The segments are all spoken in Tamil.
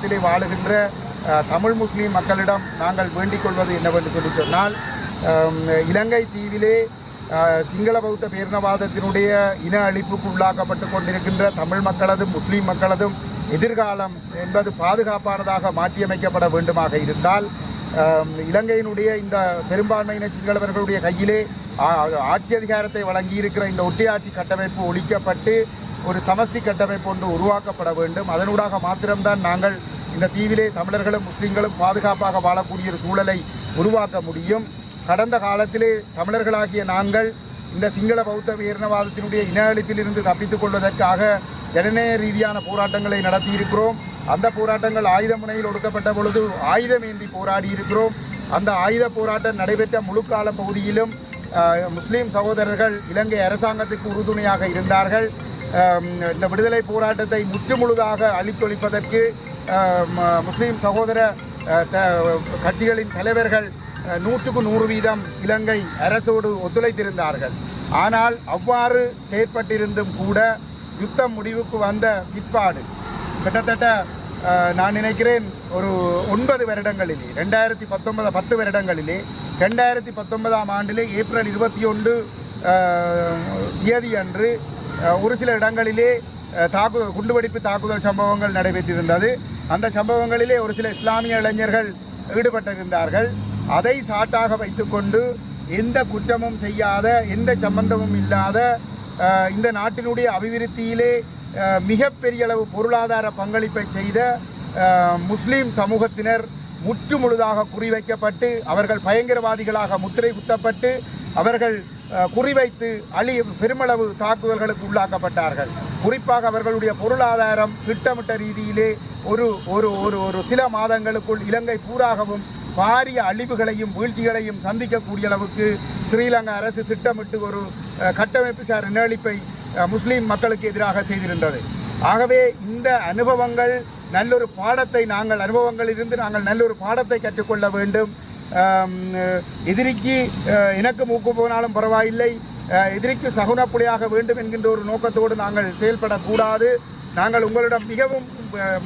காலத்திலே வாழுகின்ற தமிழ் முஸ்லீம் மக்களிடம் நாங்கள் வேண்டிக் கொள்வது என்னவென்று சொல்லி சொன்னால் இலங்கை தீவிலே சிங்கள பௌத்த பேரினவாதத்தினுடைய இன அழிப்புக்கு உள்ளாக்கப்பட்டு கொண்டிருக்கின்ற தமிழ் மக்களதும் முஸ்லீம் மக்களதும் எதிர்காலம் என்பது பாதுகாப்பானதாக மாற்றியமைக்கப்பட வேண்டுமாக இருந்தால் இலங்கையினுடைய இந்த பெரும்பான்மையின சிங்களவர்களுடைய கையிலே ஆ- ஆட்சி அதிகாரத்தை வழங்கியிருக்கிற இந்த ஒட்டியாட்சி கட்டமைப்பு ஒழிக்கப்பட்டு ஒரு சமஷ்டி கட்டமைப்பு ஒன்று உருவாக்கப்பட வேண்டும். அதனூடாக மாத்திரம்தான் நாங்கள் இந்த தீவிலே தமிழர்களும் முஸ்லீம்களும் பாதுகாப்பாக வாழக்கூடிய ஒரு சூழலை உருவாக்க முடியும். கடந்த காலத்திலே தமிழர்களாகிய நாங்கள் இந்த சிங்கள பௌத்த வீரணவாதத்தினுடைய இன அழிப்பிலிருந்து தப்பித்துக் கொள்வதற்காக ஜனநாயக ரீதியான போராட்டங்களை நடத்தியிருக்கிறோம். அந்த போராட்டங்கள் ஆயுத முனையில் ஒடுக்கப்பட்ட பொழுது ஆயுதமேந்தி போராடி இருக்கிறோம் அந்த ஆயுத போராட்டம் நடைபெற்ற முழுக்கால பகுதியிலும் முஸ்லீம் சகோதரர்கள் இலங்கை அரசாங்கத்துக்கு உறுதுணையாக இருந்தார்கள். இந்த விடுதலை போராட்டத்தை முற்றுமுழுதாக அழித்தொழிப்பதற்கு முஸ்லீம் சகோதர த- கட்சிகளின் தலைவர்கள் நூற்றுக்கு நூறு வீதம் இலங்கை அரசோடு ஒத்துழைத்திருந்தார்கள். ஆனால் அவ்வாறு செயற்பட்டிருந்தும் கூட யுத்தம் முடிவுக்கு வந்த பிற்பாடு கிட்டத்தட்ட நான் நினைக்கிறேன் ஒரு ஒன்பது வருடங்களிலே ரெண்டாயிரத்தி பத்தொன்பது பத்து வருடங்களிலே ரெண்டாயிரத்தி பத்தொன்பதாம் ஆண்டிலே ஏப்ரல் இருபத்தி ஒன்று தேதி அன்று ஒரு சில இடங்களிலே அஹ், தாக்குதல் குண்டுவெடிப்பு தாக்குதல் சம்பவங்கள் நடைபெற்றிருந்தது. அந்த சம்பவங்களிலே ஒரு சில இஸ்லாமிய இளைஞர்கள் ஈடுபட்டிருந்தார்கள். அதை சாட்டாக வைத்துக்கொண்டு எந்த குற்றமும் செய்யாத எந்த சம்பந்தமும் இல்லாத இந்த நாட்டினுடைய அபிவிருத்தியிலே மிகப்பெரிய அளவு பொருளாதார பங்களிப்பை செய்த முஸ்லீம் சமூகத்தினர் முற்று முழுதாக குறிவைக்கப்பட்டு அவர்கள் பயங்கரவாதிகளாக முத்திரை குத்தப்பட்டு அவர்கள் குறிவைத்து அழி பெருமளவு தாக்குதல்களுக்கு உள்ளாக்கப்பட்டார்கள். குறிப்பாக அவர்களுடைய பொருளாதாரம் திட்டமிட்ட ரீதியிலே ஒரு ஒரு ஒரு ஒரு சில மாதங்களுக்குள் இலங்கை பூராகவும் பாரிய அழிவுகளையும் வீழ்ச்சிகளையும் சந்திக்கக்கூடிய அளவுக்கு ஸ்ரீலங்கா அரசு திட்டமிட்டு ஒரு கட்டமைப்பு சார் இனஅழிப்பை முஸ்லீம் மக்களுக்கு எதிராக செய்திருந்தது. ஆகவே இந்த அனுபவங்கள் நல்லொரு பாடத்தை நாங்கள் அனுபவங்களிலிருந்து நாங்கள் நல்லொரு பாடத்தை கற்றுக்கொள்ள வேண்டும். எதிரிக்கு எனக்கு மூக்கு போனாலும் பரவாயில்லை. எதிரிக்கு சகுனப்புலியாக வேண்டும் என்கின்ற ஒரு நோக்கத்தோடு நாங்கள் செயல்படக்கூடாது. நாங்கள் உங்களிடம் மிகவும்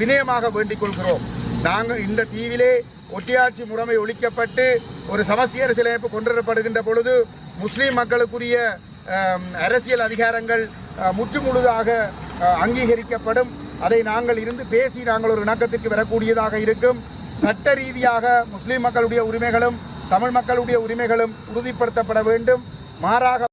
வினயமாக வேண்டிக் கொள்கிறோம் நாங்கள் இந்த தீவிலே ஒட்டியாட்சி முறைமை ஒழிக்கப்பட்டு ஒரு சமஸ்தி சிலைப்பு கொண்டுவரப்படுகின்ற பொழுது முஸ்லீம் மக்களுக்குரிய அரசியல் அதிகாரங்கள் முற்றுமுழுதாக அங்கீகரிக்கப்படும். அதை நாங்கள் இருந்து பேசி நாங்கள் ஒரு இணக்கத்திற்கு வரக்கூடியதாக இருக்கும். சட்ட ரீதியாக முஸ்லீம் மக்களுடைய உரிமைகளும் தமிழ் மக்களுடைய உரிமைகளும் உறுதிப்படுத்தப்பட வேண்டும். மாறாக